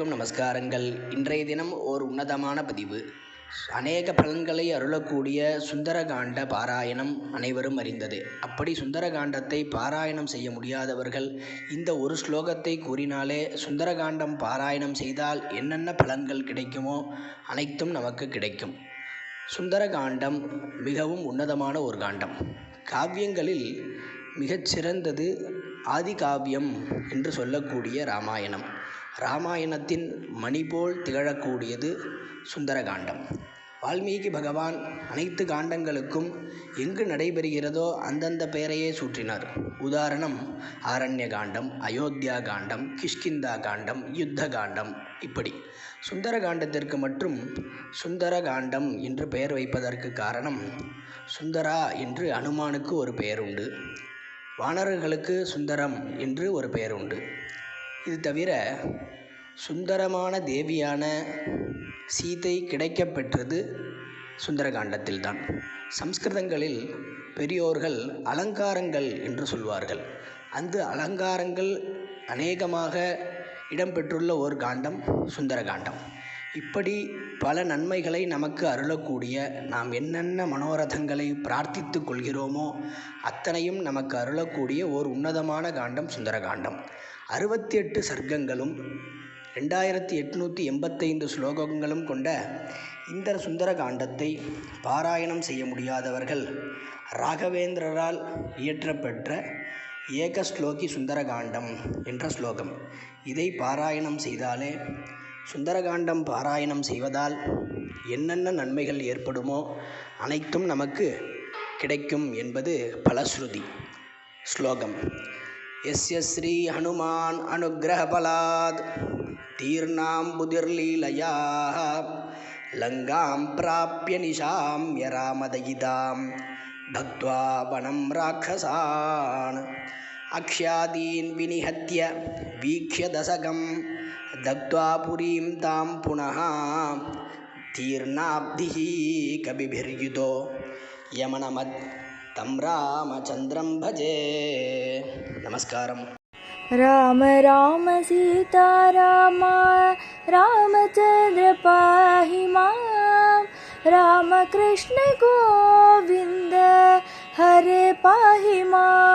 அனைவருக்கும் நமஸ்காரங்கள். இன்றைய தினம் ஓர் உன்னதமான பதிவு. அநேக பலன்களை அருளக்கூடிய சுந்தரகாண்ட பாராயணம் அனைவரும் அறிந்தது. அப்படி சுந்தரகாண்டத்தை பாராயணம் செய்ய முடியாதவர்கள் இந்த ஒரு ஸ்லோகத்தை கூறினாலே சுந்தரகாண்டம் பாராயணம் செய்தால் என்னென்ன பலன்கள் கிடைக்குமோ அனைத்தும் நமக்கு கிடைக்கும். சுந்தரகாண்டம் மிகவும் உன்னதமான ஒரு காண்டம். காவியங்களில் மிகச்சிறந்தது ஆதிகாவியம் என்று சொல்லக்கூடிய ராமாயணம். ராமாயணத்தின் மணி போல் திகழக்கூடியது சுந்தரகாண்டம். வால்மீகி பகவான் அனைத்து காண்டங்களுக்கும் எங்கு நடைபெறுகிறதோ அந்தந்த பெயரையே சூட்டினார் உதாரணம் ஆரண்ய காண்டம் அயோத்தியா காண்டம் கிஷ்கிந்தா காண்டம் யுத்த காண்டம் இப்படி. சுந்தர காண்டத்திற்கு மற்றும் சுந்தர காண்டம் என்று பெயர் வைப்பதற்கு காரணம் சுந்தரா என்று அனுமானுக்கு ஒரு பெயர் உண்டு வானர்களுக்கு சுந்தரம் என்று ஒரு பெயர் உண்டு இது தவிர சுந்தரமான தேவியான சீதை கிடைக்கப் பெற்றது சுந்தரகாண்டத்தில்தான். சம்ஸ்கிருதங்களில் பெரியோர்கள் அலங்காரங்கள் என்று சொல்வார்கள். அந்த அலங்காரங்கள் அநேகமாக இடம்பெற்றுள்ள ஒரு காண்டம் சுந்தரகாண்டம். இப்படி பல நன்மைகளை நமக்கு அருளக்கூடிய நாம் என்னென்ன மனோரதங்களை பிரார்த்தித்து கொள்கிறோமோ அத்தனையும் நமக்கு அருளக்கூடிய ஓர் உன்னதமான காண்டம் சுந்தரகாண்டம். அறுபத்தி எட்டு சர்க்கங்களும் ரெண்டாயிரத்தி எட்நூற்றி எண்பத்தைந்து ஸ்லோகங்களும் கொண்ட இந்த சுந்தர காண்டத்தை பாராயணம் செய்ய முடியாதவர்கள் ராகவேந்திரரால் இயற்றப்பெற்ற ஏக ஸ்லோகி சுந்தரகாண்டம் என்ற ஸ்லோகம். இதை பாராயணம் செய்தாலே சுந்தரகாண்டம் பாராயணம் செய்வதால் என்னென்ன நன்மைகள் ஏற்படுமோ அனைத்தும் நமக்கு கிடைக்கும் என்பது பலஸ்ருதி. ஸ்லோகம். எஸ்ய ஸ்ரீ ஹனுமான் அனுகிரகபலாத் தீர்ணாம் புதிர்லீலையாக லங்காம் பிராப்பிய நிஷாமிய ராமதயிதாம் பக்வா வனம் ராட்சசான் அக்ஷாதீன் வினிஹத்திய வீக்ஷதசகம் தசகம் दग्ध्वा पुरीं तां पुनः तीर्णाब्धिः कविभिर्युतो। यमनमत् तं रामचन्द्रं भजे। नमस्कारम्। राम राम सीता रामा रामचन्द्र पाहि मां रामकृष्ण गोविन्द हरे पाहि मा